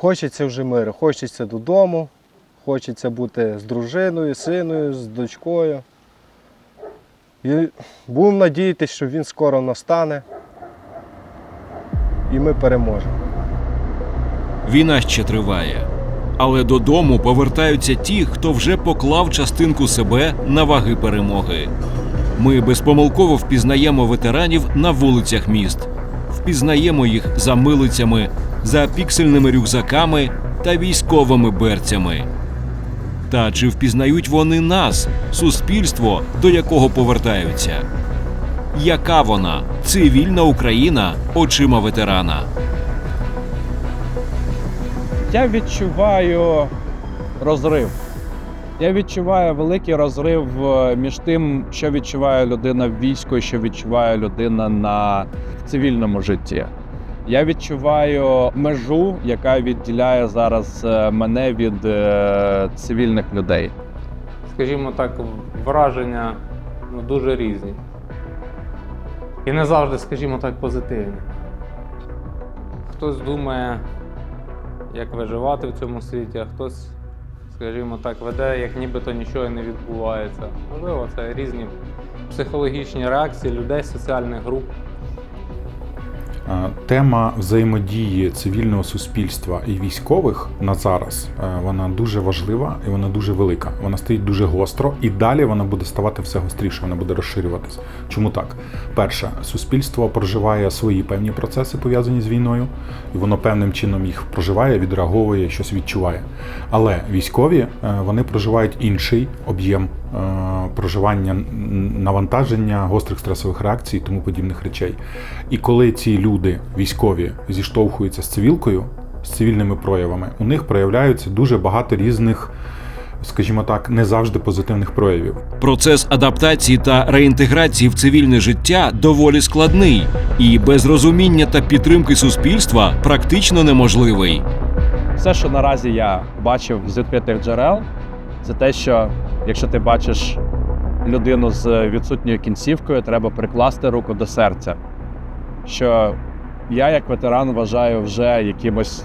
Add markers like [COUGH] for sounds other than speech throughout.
Хочеться вже миру, хочеться додому, хочеться бути з дружиною, синою, з дочкою. І будемо надіятися, що він скоро настане і ми переможемо. Війна ще триває. Але додому повертаються ті, хто вже поклав частинку себе на ваги перемоги. Ми безпомилково впізнаємо ветеранів на вулицях міст, впізнаємо їх за милицями, за піксельними рюкзаками та військовими берцями. Та чи впізнають вони нас, суспільство, до якого повертаються? Яка вона цивільна Україна очима ветерана? Я відчуваю розрив. Я відчуваю великий розрив е, між тим, що відчуває людина в війську і що відчуває людина на цивільному житті. Я відчуваю межу, яка відділяє зараз е, мене від е, цивільних людей. скажімо так, враження ну, дуже різні. І не завжди, скажімо так, позитивні. Хтось думає, як виживати в цьому світі, а хтось, скажімо так, веде, як нібито нічого не відбувається. Можливо, це різні психологічні реакції людей, соціальних груп. Е, Тема взаємодії цивільного суспільства і військових на зараз е, вона дуже важлива і вона дуже велика. Вона стоїть дуже гостро, і далі вона буде ставати все гостріше, вона буде розширюватися. Чому так? Перше, суспільство проживає свої певні процеси пов'язані з війною, і воно певним чином їх проживає, відреаговує, щось відчуває. Але військові е, вони проживають інший об'єм проживання навантаження, гострих стресових реакцій і тому подібних речей. І коли ці люди, військові, зіштовхуються з цивілкою, з цивільними проявами, у них проявляються дуже багато різних, скажімо так, не завжди позитивних проявів. Процес адаптації та реінтеграції в цивільне життя доволі складний, і без розуміння та підтримки суспільства практично неможливий. Все, що наразі я бачив з відкритих джерел, це те, що якщо ти бачиш людину з відсутньою кінцівкою, треба прикласти руку до серця. Що я, як ветеран, вважаю вже якимось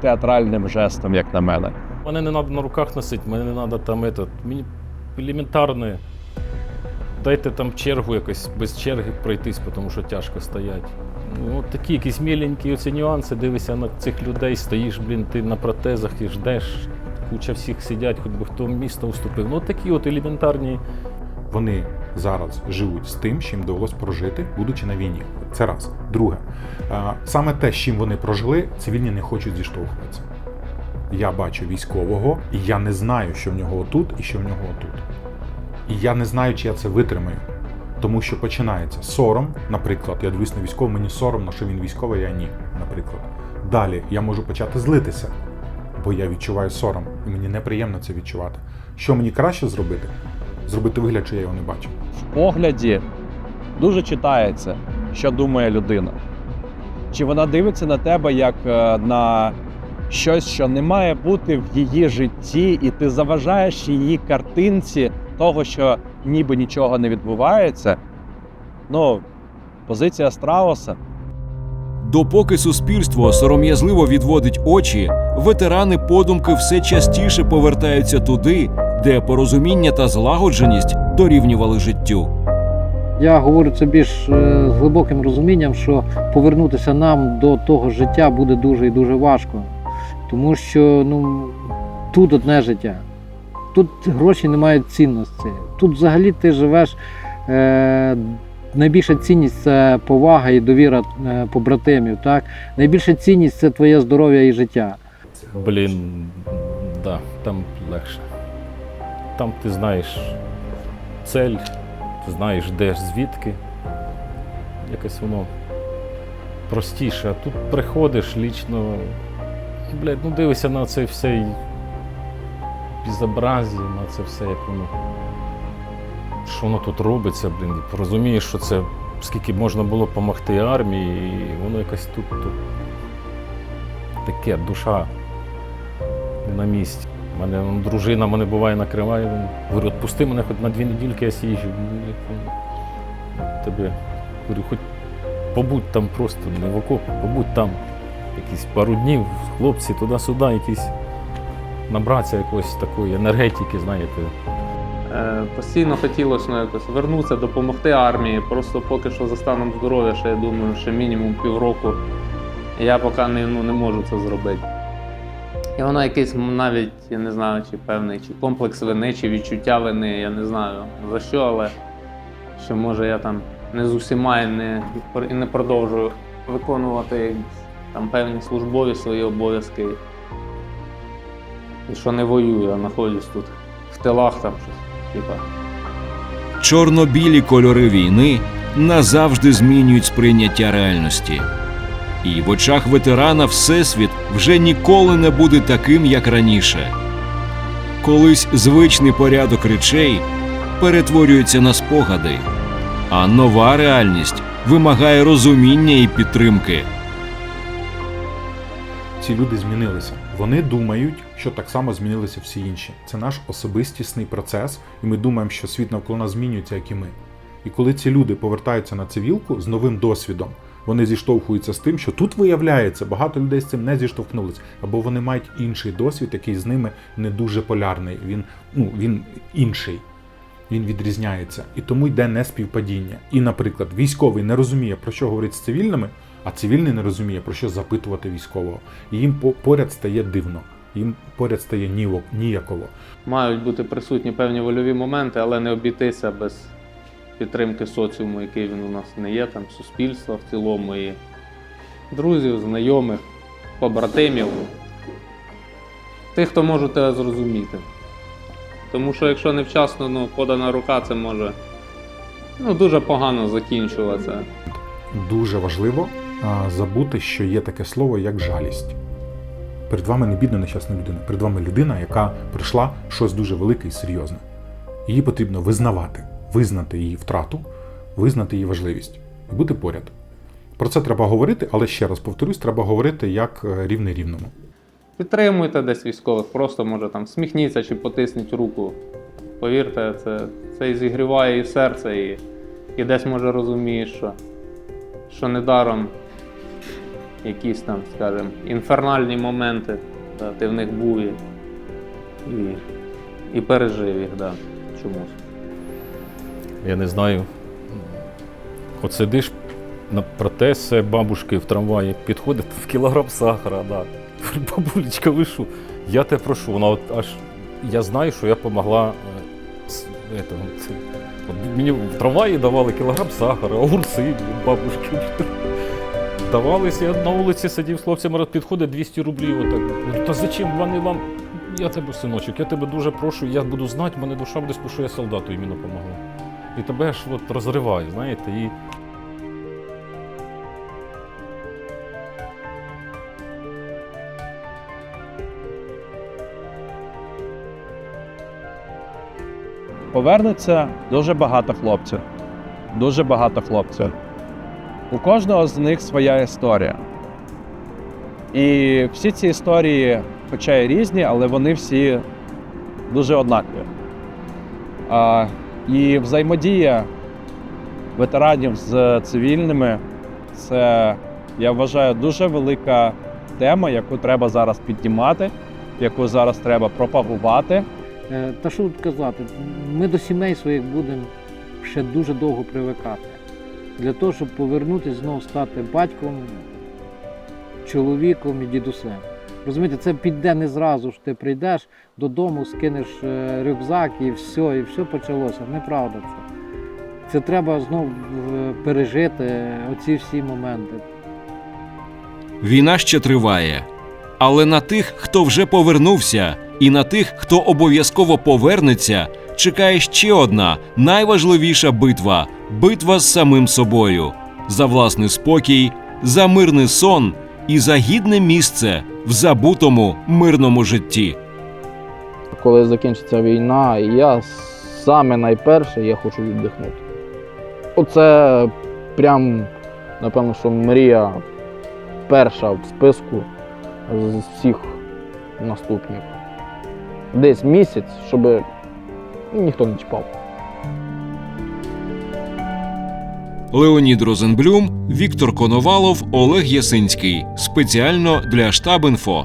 театральним жестом, як на мене. Мене не треба на руках носити, мене не треба там этот, мені елементарне. Дайте там чергу якось без черги пройтись, тому що тяжко стоять. Ну, от такі якісь міленькі оці нюанси, дивишся на цих людей, стоїш, блін, ти на протезах і ждеш. Куча всіх сидять, хоч би хто місто уступив. Ну, такі от елементарні Вони зараз живуть з тим, чим довелось прожити, будучи на війні. Це раз. Друге, саме те, з чим вони прожили, цивільні не хочуть зіштовхуватися. Я бачу військового, і я не знаю, що в нього отут і що в нього отут. І я не знаю, чи я це витримаю. Тому що починається сором, наприклад, я дивлюсь на військового, мені соромно, що він військовий, я ні, наприклад. Далі я можу почати злитися, бо я відчуваю сором, і мені неприємно це відчувати. Що мені краще зробити? Зробити вигляд, що я його не бачу. В погляді дуже читається, що думає людина. Чи вона дивиться на тебе як е, на щось, що не має бути в її житті, і ти заважаєш її картинці того, що ніби нічого не відбувається. Ну, позиція страуса. Допоки суспільство сором'язливо відводить очі, ветерани подумки все частіше повертаються туди, де порозуміння та злагодженість дорівнювали життю. Я говорю це більш е, з глибоким розумінням, що повернутися нам до того життя буде дуже і дуже важко. Тому що ну, тут одне життя. Тут гроші не мають цінності. Тут взагалі ти живеш. Е, найбільша цінність це повага і довіра е, побратимів. Так? Найбільша цінність це твоє здоров'я і життя. Блін, да, там легше. Там ти знаєш цель, ти знаєш, де звідки. Якось воно простіше. А тут приходиш лічно. Блядь, ну дивишся на це все безобразі, на це все, як воно. Що воно тут робиться, блін, розумієш, що це скільки можна було допомогти армії, і воно якось тут, тут таке душа на місці. У мене он, дружина мене буває накриває. Говорю, відпусти мене хоч на дві недільки я сіжу. Ну, Тебе говорю, хоч побудь там просто, не в окопі, побудь там. якісь пару днів, хлопці туди-сюди, якісь набратися якоїсь такої енергетики, знаєте. Е, Постійно хотілося ну, якось вернутися, допомогти армії. Просто поки що за станом здоров'я, ще я думаю, ще мінімум півроку. Я поки не, ну, не можу це зробити. І воно якийсь навіть, я не знаю, чи певний чи комплекс вини, чи відчуття вини, я не знаю за що, але що може я там не з усіма і не, і не продовжую виконувати там певні службові свої обов'язки. І що не воюю, а знаходжусь тут в тилах там щось. Типа. Чорно-білі кольори війни назавжди змінюють сприйняття реальності. І в очах ветерана Всесвіт вже ніколи не буде таким, як раніше. Колись звичний порядок речей перетворюється на спогади, а нова реальність вимагає розуміння і підтримки. Ці люди змінилися. Вони думають, що так само змінилися всі інші. Це наш особистісний процес, і ми думаємо, що світ навколо нас змінюється, як і ми. І коли ці люди повертаються на цивілку з новим досвідом, вони зіштовхуються з тим, що тут виявляється, багато людей з цим не зіштовхнулись, або вони мають інший досвід, який з ними не дуже полярний. Він, ну, він інший. Він відрізняється. І тому йде неспівпадіння. І, наприклад, військовий не розуміє, про що говорить з цивільними, а цивільний не розуміє, про що запитувати військового. І їм поряд стає дивно, їм поряд стає ніяково. Мають бути присутні певні вольові моменти, але не обійтися без підтримки соціуму, який він у нас не є, там суспільства в цілому і друзів, знайомих, побратимів. Тих, хто може тебе зрозуміти. Тому що якщо невчасно ну, подана рука, це може ну, дуже погано закінчуватися. Дуже важливо забути, що є таке слово, як жалість. Перед вами не бідна нещасна людина. Перед вами людина, яка пройшла щось дуже велике і серйозне. Її потрібно визнавати, визнати її втрату, визнати її важливість і бути поряд. Про це треба говорити, але ще раз повторюсь, треба говорити як е, рівний рівному. Підтримуйте десь військових, просто може там сміхніться чи потисніть руку. Повірте, це, це і зігріває і серце, і, і десь може розумієш, що, що недаром якісь там, скажімо, інфернальні моменти, да, ти в них був і, і, пережив їх, да, чомусь. Я не знаю. От сидиш на протезе бабушки в трамваї, підходить в кілограм сахара, да. [LAUGHS] Бабулечка, ви що? Я тебе прошу, вона от аж. Я знаю, що я допомогла. От мені в трамваї давали кілограм сахара, огурці, бабушки. Давались, я на вулиці сидів з хлопцями, підходить 200 рублів. Отак. Та зачем вони вам? Я тебе, синочок, я тебе дуже прошу, я буду знати, мене душа буде, що я солдату іменно допомогла. І тебе ж от розриває, знаєте, і Повернеться дуже багато хлопців. Дуже багато хлопців. У кожного з них своя історія. І всі ці історії, хоча й різні, але вони всі дуже однакові. А, і взаємодія ветеранів з цивільними це, я вважаю, дуже велика тема, яку треба зараз піднімати, яку зараз треба пропагувати. Е, Та що тут казати, ми до сімей своїх будемо ще дуже довго привикати. Для того, щоб повернутися знову стати батьком, чоловіком і дідусем. Розумієте, це піде не зразу ж ти прийдеш додому, скинеш е, рюкзак і все, і все почалося. Неправда це. Це треба знову е, пережити оці всі моменти. Війна ще триває. Але на тих, хто вже повернувся, і на тих, хто обов'язково повернеться, чекає ще одна найважливіша битва битва з самим собою за власний спокій, за мирний сон і за гідне місце в забутому мирному житті. коли закінчиться війна, я саме найперше я хочу віддихнути. Оце прям, напевно, що мрія перша в списку з всіх наступних. Десь місяць, щоб ніхто не чіпав. Леонід Розенблюм, Віктор Коновалов, Олег Ясинський. Спеціально для штаб інфо.